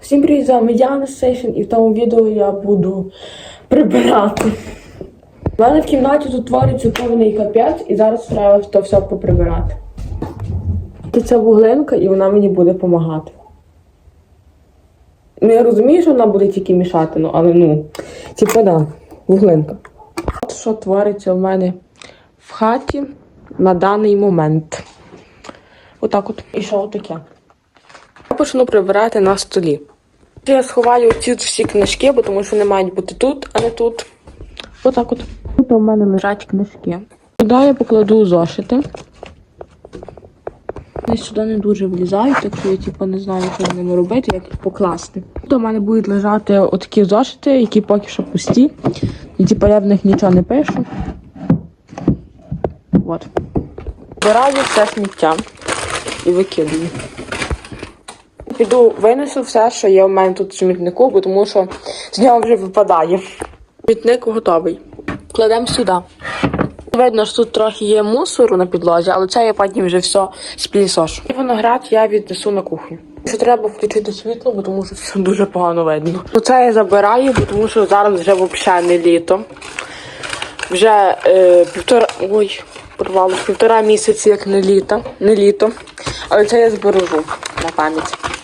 Всім привіт, з вами Яна Сейшн, і в тому відео я буду прибирати. У мене в кімнаті тут твориться повний капець, і зараз треба то все поприбирати. Це ця вуглинка, і вона мені буде допомагати. Ну, я розумію, що вона буде тільки мішати, ну, але ну, типу, да, вуглинка. От що твориться в мене в хаті на даний момент. Отак от. І що таке? Я почну прибирати на столі. Я сховаю ці всі книжки, бо тому що вони мають бути тут, а не тут. Отак от. Тут у мене лежать книжки. Сюди я покладу зошити. Вони сюди не дуже влізають, так що я типу, не знаю, що з ними робити, як їх покласти. Тут у мене будуть лежати отакі зошити, які поки що пусті. І типу, я в них нічого не пишу. От. Збираю все сміття і викидаю. Піду винесу все, що є у мене тут в смітнику, бо тому що з нього вже випадає. Смітник готовий. Кладемо сюди. Видно, що тут трохи є мусору на підлозі, але це я потім вже все сплісошу. І виноград я віднесу на кухню. Що треба включити світло, бо тому що все дуже погано видно. Оце я забираю, бо тому що зараз вже взагалі не літо. Вже е, півтора. Ой, порвало півтора місяці, як не літо, не літо. Але це я збережу на пам'ять.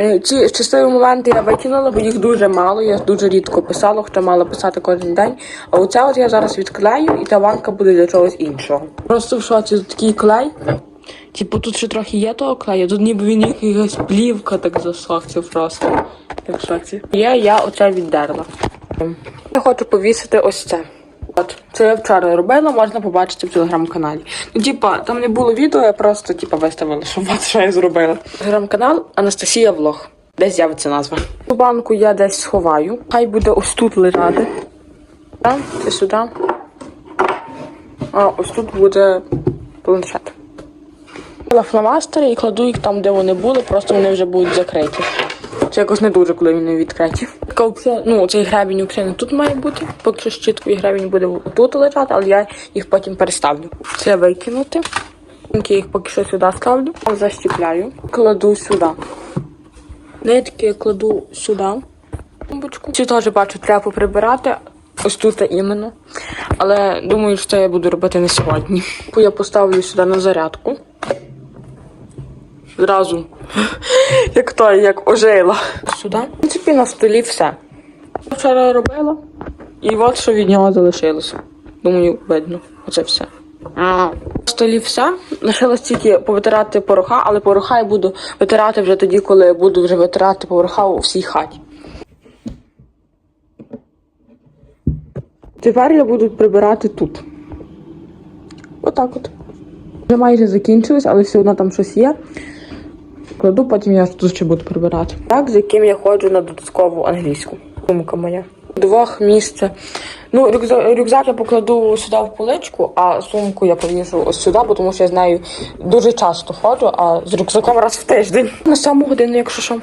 Е, Ці щасливі моменти я викинула, бо їх дуже мало. Я дуже рідко писала, хоча мала писати кожен день. А оце от я зараз відклею, і та банка буде для чогось іншого. Просто в шоці такий клей. Типу тут ще трохи є того клею, тут ніби він якась плівка так засохся просто. В шоці. Є, я оце віддерла. Я хочу повісити ось це. От, це я вчора робила, можна побачити в телеграм-каналі. Ну, типа, там не було відео, я просто типа виставила, щоб бачити, що я зробила. Телеграм-канал Анастасія Влог. Десь з'явиться назва. Цю банку я десь сховаю. Хай буде ось тут лежати. Та, Це сюди. А ось тут буде планшет. Фломастери і кладу їх там, де вони були, просто вони вже будуть закриті. Це якось не дуже, коли вони відкриті. Така опція, ну, цей гребінь не тут має бути. Поки що щітковий гребінь буде тут лежати, але я їх потім переставлю. Це викинути. Я їх поки що сюди ставлю, защіпляю, кладу сюди. Нитки кладу сюди. Ці теж бачу, треба поприбирати. Ось тут іменно. Але думаю, що це я буду робити не сьогодні. Я поставлю сюди на зарядку. Зразу. Як той, як ожила. Сюди. В принципі, на столі все. Вчора робила. І от що від нього залишилося. Думаю, видно. Оце все. На столі все. Лишилось тільки повитирати пороха, але пороха я буду витирати вже тоді, коли буду вже витирати пороха у всій хаті. Тепер я буду прибирати тут. Отак от. Вже майже закінчилось, але все одно там щось є. Кладу, потім я тут ще буду прибирати. Так, з яким я ходжу на додаткову англійську. Сумка моя. Двох місце. Ну, рюкзак, рюкзак я покладу сюди в поличку, а сумку я повішу ось сюди, бо тому що я з нею дуже часто ходжу, а з рюкзаком раз в тиждень. На саму годину, якщо що.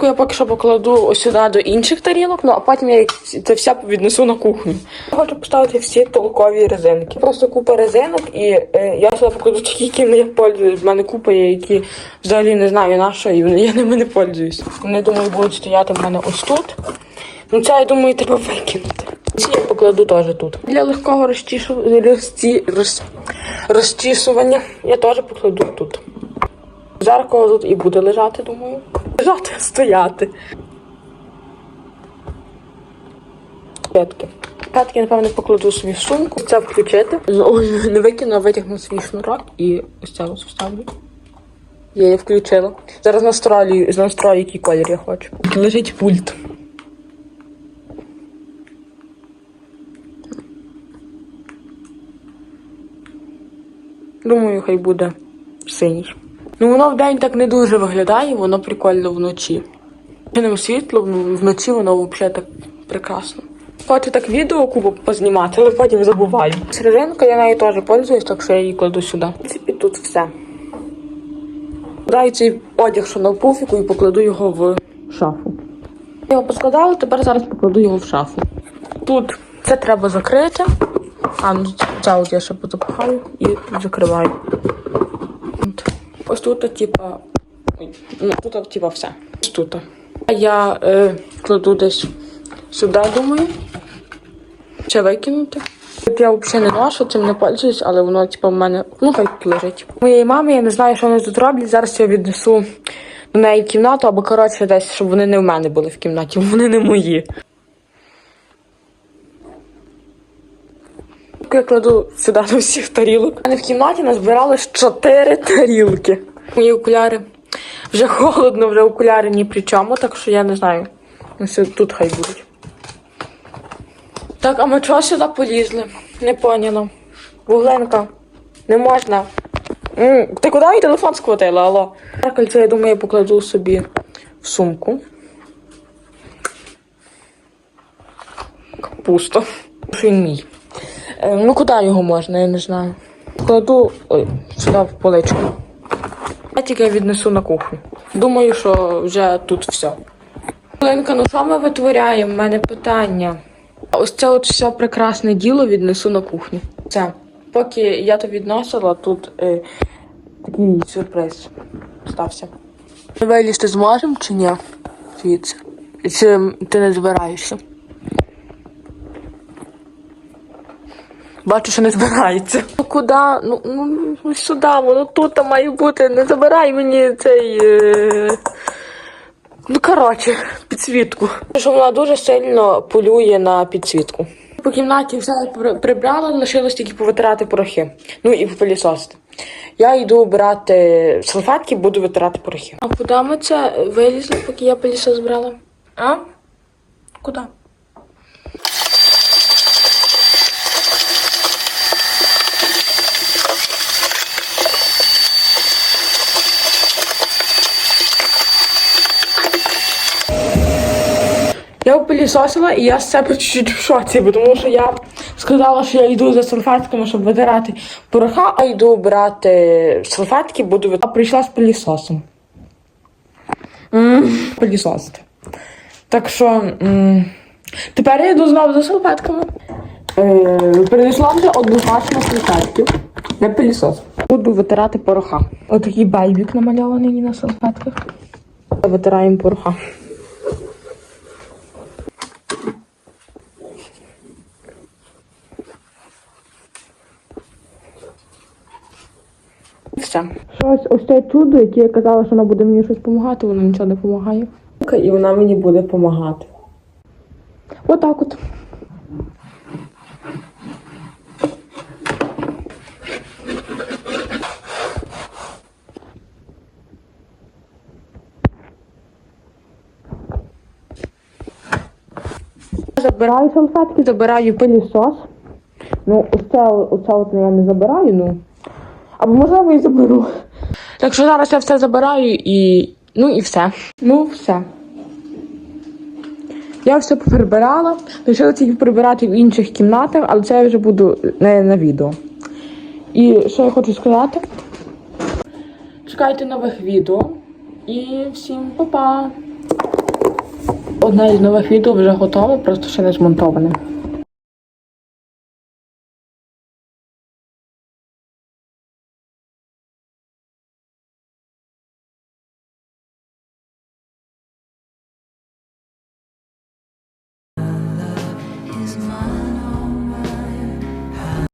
Сумку Я поки що покладу сюди до інших тарілок, ну а потім я це все віднесу на кухню. Я хочу поставити всі толкові резинки. Просто купа резинок, і е, я сюди покладу ті, якими я пользуюсь. В мене купа є, які взагалі не знаю на що, і я ними не пользуюсь. Вони думаю, будуть стояти в мене ось тут. Ну це я думаю, треба викинути. Ці я покладу теж тут. Для легкого розчішу... розці... роз... розчісування я теж покладу тут. Зеркало тут і буде лежати, думаю. Лежати, стояти. П'ятки. П'ятки, напевно, покладу собі в сумку. Це включити. Не викину, а витягну свій шнурок і ось це ось вставлю. Я її включила. Зараз настрою, настрою, який колір я хочу. Лежить пульт. Думаю, хай буде синій. Ну, воно вдень так не дуже виглядає, воно прикольно вночі. Чинимо світло, ну, вночі воно взагалі так прекрасно. Хочу так відео купу познімати, але потім забуваю. Серединка я нею теж пользуюсь, так що я її кладу сюди. В принципі, тут все. Даю цей одяг, що на пуфіку, і покладу його в шафу. Я його поскладала, тепер зараз покладу його в шафу. Тут це треба закрити. А, ну це от я ще позапихаю і закриваю. Ось тут, типа, Ну, тут, типа, все. Ось Тут. Я е, кладу десь сюди, думаю. Чи викинути. Я взагалі не ношу, цим не пользуюсь, але воно, типу, в мене, ну, хай лежить. Моєї мами, я не знаю, що вони тут роблять. Зараз я віднесу до неї кімнату, або, коротше, десь, щоб вони не в мене були в кімнаті, вони не мої. Я кладу сюди до всіх тарілок. У в кімнаті назбиралось чотири тарілки. Мої окуляри. Вже холодно, вже окуляри ні при чому, так що я не знаю. Ось тут хай будуть. Так, а ми чого сюди полізли? Не поняла. Вугленка, не можна. М, Ти куди мій телефон схватила, алло? Кольце, я думаю, я покладу собі в сумку. Пусто. Що він мій. Е, ну куди його можна, я не знаю. Кладу ой, сюди в поличку. Я тільки віднесу на кухню. Думаю, що вже тут все. Оленка, ну що ми витворяємо? У мене питання. Ось це от все прекрасне діло віднесу на кухню. Це. Поки я то відносила, тут е, такий сюрприз стався. Вилізти зможемо чи ні? Звідси. Чи ти не збираєшся? Бачу, що не збирається. Ну куди? Ну, ну, ну сюди, воно тут має бути. Не забирай мені цей. Е... Ну, коротше, підсвітку. Що вона дуже сильно полює на підсвітку. По кімнаті все прибрала, лишилось тільки повитирати порохи. Ну і попилісосити. Я йду брати салфетки, буду витирати порохи. А куди ми це вилізли, поки я пилісос збирала? А? Куди? Я пилісосила і я з себе чуть-чуть в шоці, бо тому що я сказала, що я йду за салфетками, щоб витирати пороха, а йду брати салфетки, буду витирати. А прийшла з пилісосом. Пилісосити. Так що тепер я йду знову за салфетками. Е, принесла вже однозначно салфетки. Не пилісос. Буду витирати пороха. Отакий байбік намальований на салфетках. Витираємо пороха. Все. Щось ось це чудо, яке я казала, що вона буде мені щось допомагати, воно нічого не допомагає. І вона мені буде допомагати. Отак от. Забираю салфетки, забираю пилісос. Ну, оце, оце от я не забираю, ну. Або можливо і заберу. Так що зараз я все забираю і. Ну і все. Ну, все. Я все прибирала. Лишила тільки прибирати в інших кімнатах, але це я вже буду не на відео. І що я хочу сказати? Чекайте нових відео. І всім па-па! Одне із нових відео вже готове, просто ще не змонтоване.